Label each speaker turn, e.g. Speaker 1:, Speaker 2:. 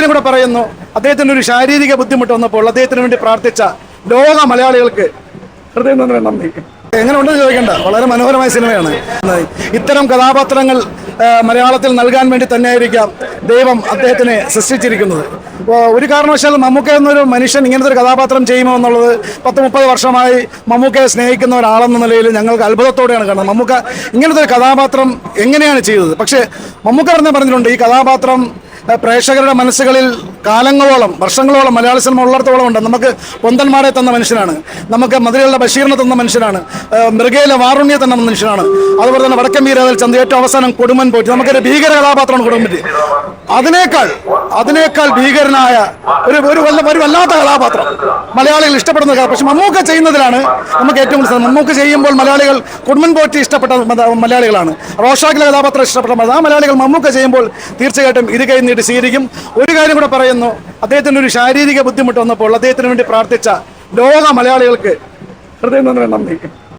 Speaker 1: കാര്യം കൂടെ പറയുന്നു അദ്ദേഹത്തിന് ഒരു ശാരീരിക ബുദ്ധിമുട്ട് വന്നപ്പോൾ അദ്ദേഹത്തിന് വേണ്ടി പ്രാർത്ഥിച്ച ലോക മലയാളികൾക്ക് ഹൃദയം നിറഞ്ഞ നന്ദി. എങ്ങനെ ഉണ്ടെന്ന് ചോദിക്കേണ്ട വളരെ മനോഹരമായ സിനിമയാണ്. ഇത്തരം കഥാപാത്രങ്ങൾ മലയാളത്തിൽ നൽകാൻ വേണ്ടി തന്നെയായിരിക്കാം ദൈവം അദ്ദേഹത്തിനെ സൃഷ്ടിച്ചിരിക്കുന്നത്. അപ്പോൾ ഒരു കാരണവശാലും മമ്മൂക്ക എന്നൊരു മനുഷ്യൻ ഇങ്ങനത്തെ ഒരു കഥാപാത്രം ചെയ്യുമോ എന്നുള്ളത് പത്ത് മുപ്പത് വർഷമായി മമ്മൂക്കയെ സ്നേഹിക്കുന്ന ഒരാളെന്ന നിലയിൽ ഞങ്ങൾക്ക് അത്ഭുതത്തോടെയാണ് കാണുന്നത്. മമ്മൂക്ക ഇങ്ങനത്തെ ഒരു കഥാപാത്രം എങ്ങനെയാണ് ചെയ്തത്? പക്ഷേ മമ്മൂക്ക പറഞ്ഞ പറഞ്ഞിട്ടുണ്ട് ഈ കഥാപാത്രം പ്രേക്ഷകരുടെ മനസ്സുകളിൽ കാലങ്ങളോളം വർഷങ്ങളോളം മലയാള സിനിമ ഉള്ളിടത്തോളം ഉണ്ട് നമുക്ക് പൊന്തന്മാരെ തന്ന മനുഷ്യനാണ്. നമുക്ക് മധുരയുടെ ബഷീറിനെ തന്ന മനുഷ്യനാണ്. മൃഗയിലെ വാറുണ്യെ തന്ന മനുഷ്യനാണ്. അതുപോലെ തന്നെ വടക്കൻ വീരാതൽ ചന്ത ഏറ്റവും അവസാനം കൊടുമൻ പോയിട്ട് നമുക്കൊരു ഭീകര കഥാപാത്രമാണ് കൊടുമ്പറ്റി അതിനേക്കാൾ അതിനേക്കാൾ ഭീകരനായ ഒരു ഒരു വല്ല ഒരു വല്ലാത്ത കഥാപാത്രം. മലയാളികൾ ഇഷ്ടപ്പെടുന്ന കഥ. പക്ഷെ മമ്മൂക്ക ചെയ്യുന്നതിലാണ് നമുക്ക് ഏറ്റവും കൂടുതൽ മമ്മൂക്ക ചെയ്യുമ്പോൾ മലയാളികൾ കുടുംബൻ പോറ്റി ഇഷ്ടപ്പെട്ട മലയാളികളാണ്. റോഷാക്കിലെ കഥാപാത്രം ഇഷ്ടപ്പെട്ട ആ മലയാളികൾ മമ്മൂക്ക ചെയ്യുമ്പോൾ തീർച്ചയായിട്ടും ഇത് കൈ നീട്ടി സ്വീകരിക്കും. ഒരു കാര്യം കൂടെ പറയുന്നു. അദ്ദേഹത്തിന് ഒരു ശാരീരിക ബുദ്ധിമുട്ട് വന്നപ്പോൾ അദ്ദേഹത്തിന് വേണ്ടി പ്രാർത്ഥിച്ച ലോക മലയാളികൾക്ക് ഹൃദയം നന്ദി.